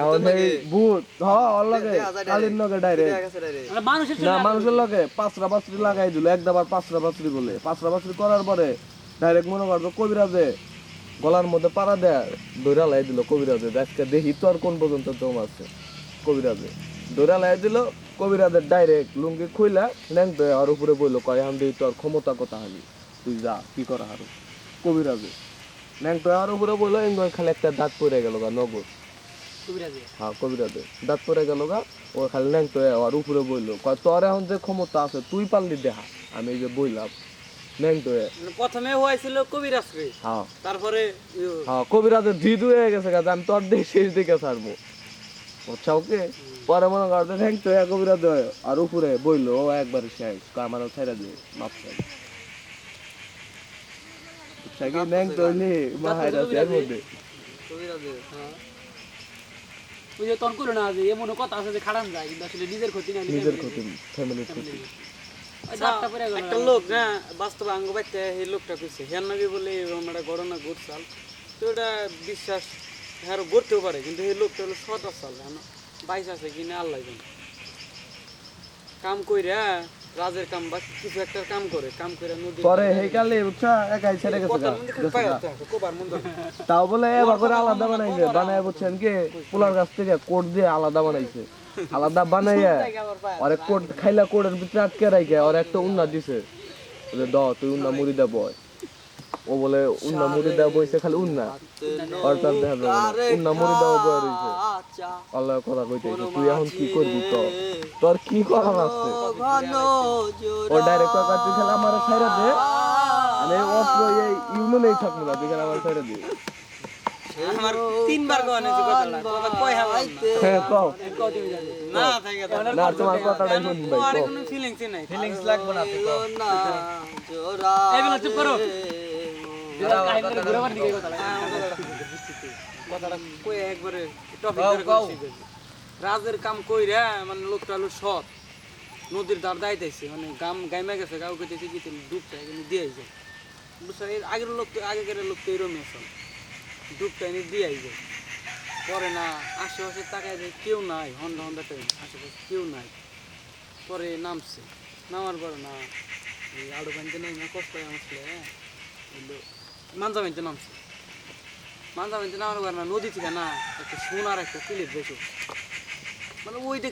এখন এই ভূত হ ওর লগে কালির লগে ডাইরেক্ট মানুষের না মানুষের লগে পাঁচটা পাঁচটি লাগাই দিল একদাবার পাঁচটা পাঁচটি বলে। পাঁচটা পাঁচটি করার পরে ডাইরেক্ট মনে করব কবিরাজে গলার মধ্যে পাড়া দেয় দৌড়া লাই দিল কবিরাজে। আজকে দেখি তো আর কোন পর্যন্ত দম আছে কবিরাজে। দৌড়া লাই দিল কবিরাজের ডাইরেক্ট লুঙ্গি খুইলা ল্যাংটো আর উপরে বইলো কয় আমি দিই তোর ক্ষমতা কথা হালি তুই যা কি করা হারু কবিরাজে ল্যাংটো আর উপরে বইলো এঙ্গয় খালি একটা দাঁত পড়ে গেল গা নগদ। হ্যাঁ কবিরাজে। দাঁত পরে গেল গা ও খালি ল্যাংটো আর উপরে বইলো। তোর এখন যে ক্ষমতা আছে তুই পারলি দেখা আমি এই যে বইলাম ল্যাংটো মানে প্রথমে হয়েছিল কবিরাজ রে হ্যাঁ তারপরে হ্যাঁ কবিরাজের জিদ হয়ে গেছে কাজ আমি তোর দিয়ে শেষ দিকে ছাড়বো। আচ্ছা ওকে পরে মনে করতে কবিরাজ আর উপরে বইলো ও একবার শেষ। আমার ছেড়ে দিয়ে মাপ হ্যাঁ। ওই যে তখন করো না যে এমন কথা আছে যে খারাপ যায় কিন্তু আসলে নিজের ক্ষতি না নিজের ক্ষতি ফ্যামিলির ক্ষতি গেল। একটা লোক না বাস্তবে আঙ্গ বাইতে এই লোকটা কইছে হেন নাকি বলে এরকম একটা ঘটনা ঘটছাল। তো এটা বিশ্বাস হ্যাঁ ঘটতেও পারে কিন্তু এই লোকটা হলো সৎ সাল বাইশ আছে কিনা আল্লাহ কাম কইরা রাজের কাম বা কিছু একটা কাম করে কাম করে নদী পরে হেকালে উঠা একাই ছেড়ে গেছে মন। তাও বলে এবার করে আলাদা বানাইছে বানায় বলছেন কি পোলার গাছ থেকে কোট দিয়ে আলাদা বানাইছে। আলাদা বানাইয়া আর কোট খাইলা কোটের ভিতরে আটকে রাখে আর একটা উন্না দিছে। দাও দ তুই উন্না মুড়ি দে বয়। ও বলে উন্না মুড়ি দেওয়া বইছে খালি উন্না। আর তার দেখা যাবে না। উন্না মুড়ি দেওয়া বয় রয়েছে আল্লাহ কথা কইতেছে তুই এখন কি করবি তো তোর কি করার আছে? ও ডাইরেক্ট কথা তুই খালি আমার ছাইরা দে। আমি অস্ত্র এই ইউনিয়নেই থাকব না তুই খালি আমার ছাইরা দে। আমার তিনবার কথাটা? কথা হ্যাঁ কও। না থাকে না তোমার কথাটাই শুনি ভাই কোনো ফিলিংস নাই। ফিলিংস লাগবে না আপনি কও। এগুলো চুপ করো। রাজের কাম কইরা মানে লোকটা হলো সৎ। নদীর দাঁড় দাইতেছে মানে গাম গাইমা গেছে গাও কইতেছে কি তুমি ডুবটা এখানে দিয়ে আইছে বুঝছ এর আগের লোক তো আগেকার লোক তো এরমই আছে ডুবটা এনে দিয়ে আইছে পরে না আশেপাশে তাকায় যে কেউ নাই হন্ডা হন্ডা টাইম। আশেপাশে কেউ নাই। পরে নামছে। নামার পরে না আড়ু বানতে নাই না কষ্ট হয় আমার হ্যাঁ? মাঞ্জা বানতে নামছে। মানজা বানতে নামানো পরে না, নদী থেকে না একটা সোনার একটা প্লেট বেশি মানে ওই